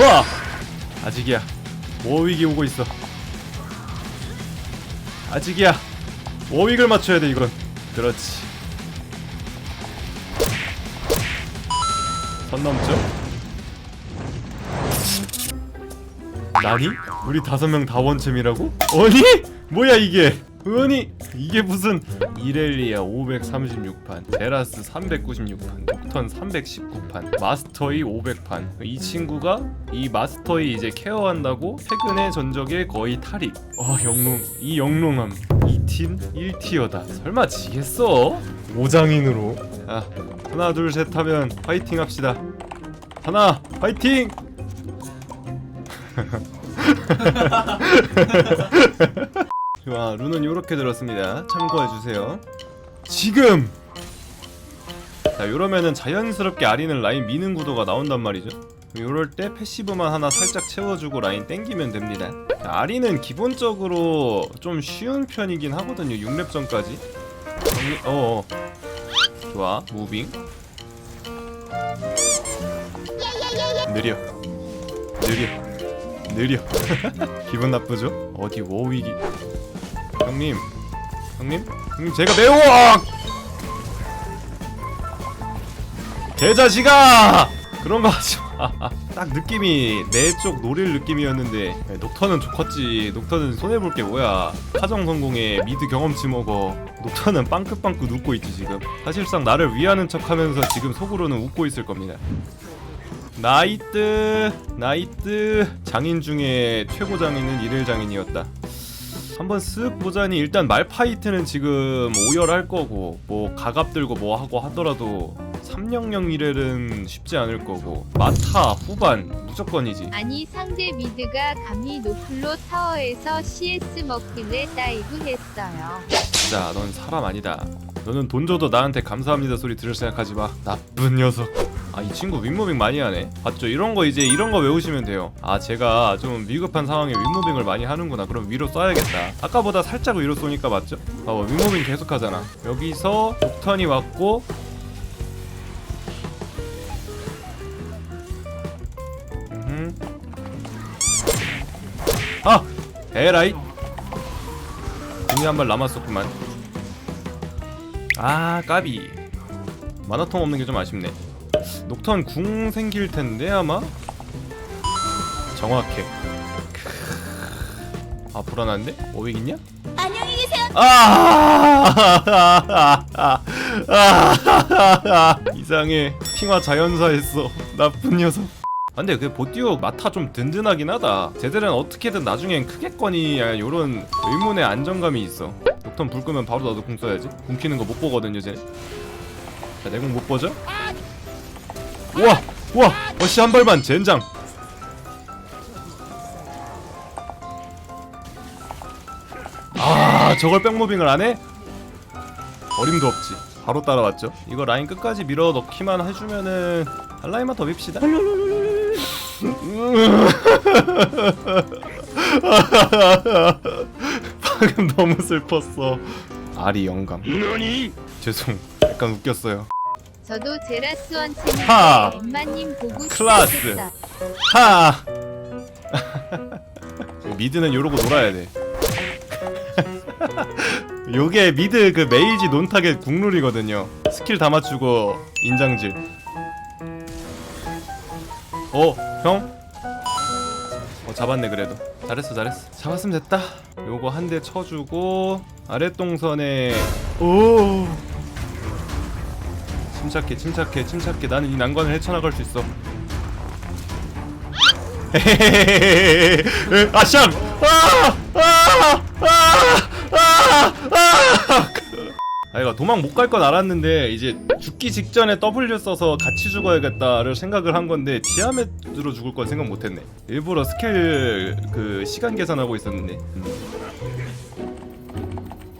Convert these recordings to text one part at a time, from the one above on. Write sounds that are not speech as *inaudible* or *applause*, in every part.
와! 아직이야. 워윅이 오고 있어. 아직이야. 워윅을 맞춰야 돼 이건. 그렇지. 선 넘죠? 나니? 우리 다섯 명 다 원챔이라고? 아니? 뭐야 이게? 아니 이게 무슨 이렐리아 536판, 제라스 396판, 녹턴 319판, 마스터이 500판. 이 친구가 이 마스터이 이제 케어한다고 최근의 전적에 거의 탈익. 어 영롱 이 영롱함. 이팀 1티어다. 설마 지겠어? 5장인으로. 아 하나 둘 셋 하면 파이팅 합시다. 하나 파이팅! *laughs* 와 룬은 이렇게 들었습니다. 참고해주세요. 지금! 자 이러면은 자연스럽게 아리는 라인 미는 구도가 나온단 말이죠. 이럴 때 패시브만 하나 살짝 채워주고 라인 땡기면 됩니다. 자, 아리는 기본적으로 좀 쉬운 편이긴 하거든요 6렙 전까지. 어어. 좋아 무빙. 느려. 느려. 느려. *laughs* 기분 나쁘죠? 어디 워윅이 형님. 형님? 형님 제가 매워 개자식아! 그런 거 하지 마 딱 *laughs* 느낌이 내 쪽 노릴 느낌이었는데 네, 녹턴은 좋겠지. 녹턴은 손해볼 게 뭐야. 하정 성공에 미드 경험치 먹어. 녹턴은 빵긋빵긋 웃고 있지 지금. 사실상 나를 위하는 척하면서 지금 속으로는 웃고 있을 겁니다. 나이트 나이트. 장인 중에 최고 장인은 일일 장인이었다. 한번 쓱 보자니 일단 말파이트는 지금 오열할 거고 뭐 가갑 들고 뭐 하고 하더라도 300 1렐은 쉽지 않을 거고 마타 후반 무조건이지. 아니 상대 미드가 감히 노플로 타워에서 CS 먹길래 다이브 했어요. 진짜 넌 사람 아니다. 너는 돈 줘도 나한테 감사합니다 소리 들을 생각하지 마. 나쁜 녀석. 아 이 친구 윗무빙 많이 하네. 봤죠? 이런 거 이제 이런 거 외우시면 돼요. 아 제가 좀 위급한 상황에 윗무빙을 많이 하는구나. 그럼 위로 쏴야겠다. 아까보다 살짝 위로 쏘니까 맞죠? 봐봐 윗무빙 계속 하잖아. 여기서 옥턴이 왔고 음흠. 아! 에라이 공이 한 발 남았었구만 아 까비 만화통 없는 게 좀 아쉽네 녹턴 궁 생길 텐데 아마? 정확해. 아 불안한데? 오익 있냐? 안녕히 계세요. 아! *laughs* 이상해. 핑화 자연사했어 *laughs* 나쁜 녀석. 아, 근데 그 보띠오 마타 좀 든든하긴 하다. 쟤들은 어떻게든 나중엔 크겠거니 약간 요런 의문의 안정감이 있어. 녹턴 불 끄면 바로 나도 궁 써야지. 궁 키는 거 못 보거든요 쟤. 자 내 궁 못 보죠? 우와 우와 어씨 한 발만 젠장. 아 저걸 백무빙을 안 해? 어림도 없지. 바로 따라왔죠. 이거 라인 끝까지 밀어 넣기만 해주면은 한 라인만 더 밉시다. *laughs* 방금 너무 슬펐어. 아리 영감. 죄송 약간 웃겼어요 저도 제라스 하! 엄마님 보고 클라스. 싶었어. 하 *laughs* 미드는 요러고 놀아야 돼 *laughs* 요게 미드 그 메이지 논타겟 국룰이거든요 스킬 다 맞추고 인장질 어? 형? 어 잡았네 그래도 잘했어 잘했어 잡았으면 됐다 요거 한 대 쳐주고 아랫 동선에 오 침착해 침착해 침착해 나는 이 난관을 헤쳐나갈 수 있어 *laughs* 아샹! 아! 아! 아! 아! 아! 아이가 도망 못 갈 건 알았는데 이제 죽기 직전에 W 써서 같이 죽어야겠다를 생각을 한 건데 디아메트로 죽을 건 생각 못 했네. 일부러 스킬 그 시간 계산하고 있었는데. 음.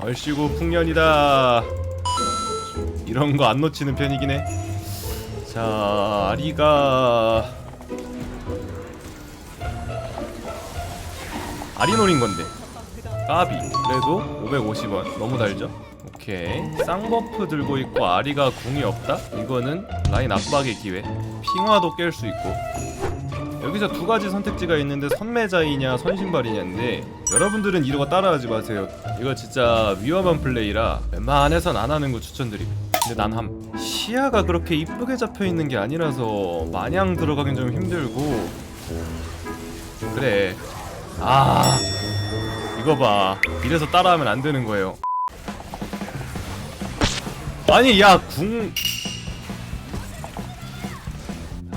얼씨구 풍년이다. 이런 거 안 놓치는 편이긴 해. 자, 아리가 아리 노린 건데. 까비. 그래도 550원. 너무 달죠? 오케이. 쌍버프 들고 있고 아리가 궁이 없다? 이거는 라인 압박의 기회. 핑화도 깰 수 있고. 여기서 두 가지 선택지가 있는데 선매자이냐 선신발이냐인데 여러분들은 이러고 따라하지 마세요. 이거 진짜 위험한 플레이라 웬만해선 안 하는 거 추천드립니다 근데 난 함. 시야가 그렇게 이쁘게 잡혀 있는 게 아니라서 마냥 들어가긴 좀 힘들고. 그래. 아 이거 봐. 이래서 따라하면 안 되는 거예요. 아니 야 궁.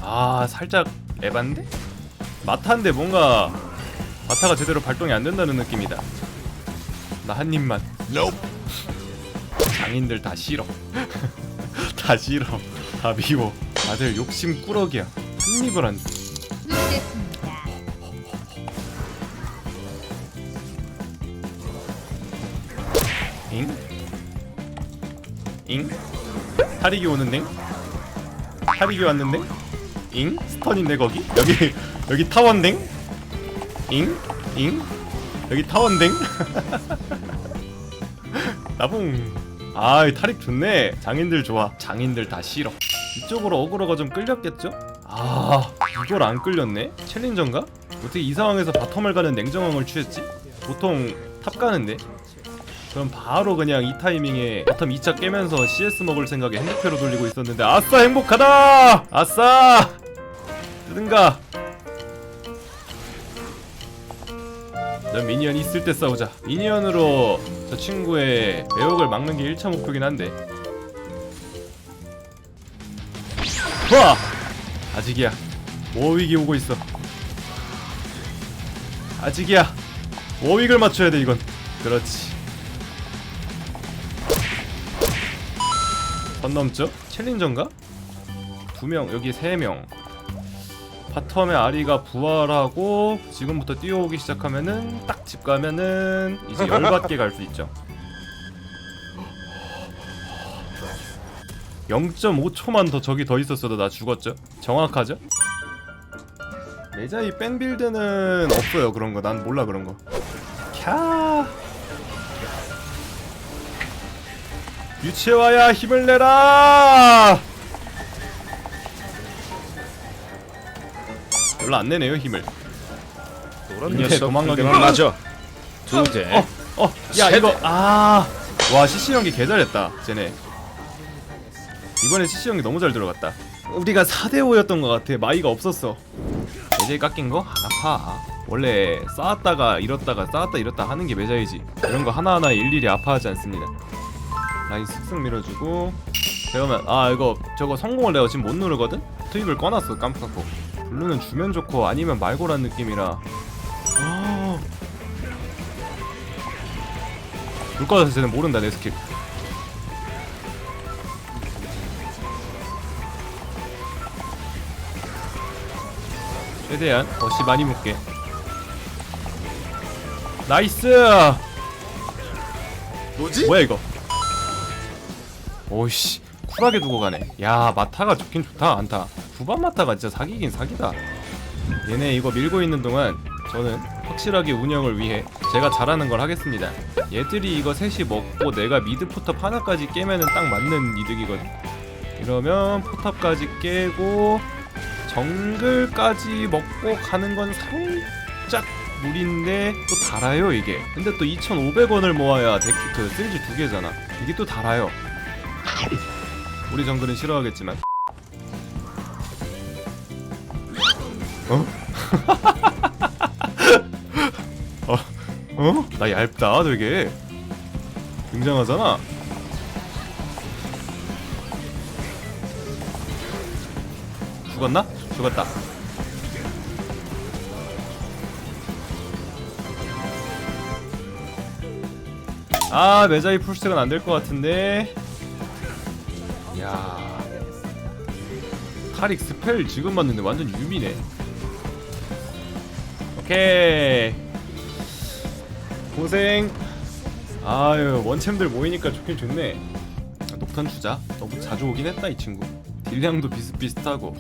아 살짝 에반데? 마타인데 뭔가 마타가 제대로 발동이 안 된다는 느낌이다. 나 한 입만 장인들 다 싫어 *laughs* 다 싫어 다 미워 다들 욕심 꾸러기야 한 입을 안. 잉? 잉? 탈익이 오는데? 탈익이 왔는데? 잉? 스턴인데 거기? 여기 여기 타원댕? 잉? 잉? 여기 타원댕? *laughs* 나봉 아이 탈익 좋네 장인들 좋아 장인들 다 싫어 이쪽으로 어그로가 좀 끌렸겠죠? 아 이걸 안 끌렸네? 챌린저인가? 어떻게 이 상황에서 바텀을 가는 냉정함을 취했지? 보통 탑 가는데 그럼 바로 그냥 이 타이밍에 바텀 2차 깨면서 CS 먹을 생각에 핸드패로 돌리고 있었는데 아싸 행복하다! 아싸! 뜨든가 넌 미니언 있을 때 싸우자 미니언으로 저 친구의 매혹을 막는 게 1차 목표긴 한데 좋아! 아직이야 워윅이 오고 있어 아직이야 워윅을 맞춰야 돼 이건 그렇지 선 넘죠? 챌린저인가? 두 명 여기 세 명. 바텀에 아리가 부활하고 지금부터 뛰어오기 시작하면은 딱 집 가면은 이제 열받게 갈 수 있죠. 0.5초만 더 저기 더 있었어도 나 죽었죠? 정확하죠? 메자이 뺀 빌드는 없어요 그런 거. 난 몰라 그런 거. 캬. 유채화야 힘을 내라! 별로 안 내네요 힘을. 이제 녀석 도망가기 맞아. 두 대. 어, 어, 야. 이거 아, 와 CC 연기 개 잘했다, 쟤네. 이번에 CC 연기 너무 잘 들어갔다. 우리가 4대 5였던 것 같아. 마이가 없었어. 매자이 깎인 거안 아파. 원래 쌓았다가 잃었다가 쌓았다 잃었다 하는 게 매자이지. 이런 거 하나하나 일일이 아파하지 않습니다. 라인 슥슥 밀어주고 그러면 아 이거 저거 성공을 내가 지금 못 누르거든? 투입을 꺼놨어 깜빡하고 블루는 주면 좋고 아니면 말고란 느낌이라. 아... 물 꺼져서 쟤는 모른다 내 스킬. 최대한 어시 많이 묶게. 나이스! 뭐지? 뭐야 이거? 오이씨 쿨하게 두고 가네. 야 마타가 좋긴 좋다 안타 후반 마타가 진짜 사기긴 사기다. 얘네 이거 밀고 있는 동안 저는 확실하게 운영을 위해 제가 잘하는 걸 하겠습니다. 얘들이 이거 셋이 먹고 내가 미드 포탑 하나까지 깨면은 딱 맞는 이득이거든. 이러면 포탑까지 깨고 정글까지 먹고 가는 건 살짝 무리인데 또 달아요 이게. 근데 또 2,500원을 모아야 데키 그 쓸지 두 개잖아. 이게 또 달아요. 우리 정글은 싫어하겠지만 어? *laughs* 어? 어? 나 얇다 되게 굉장하잖아 죽었나? 죽었다 아 메자이 풀스택은 안 될 것 같은데 야 타릭 스펠 지금 봤는데 완전 유미네 오케이. 고생. 아유 원챔들 모이니까 좋긴 좋네. 아, 녹탄 주자. 너무 자주 오긴 했다 이 친구. 딜량도 비슷비슷하고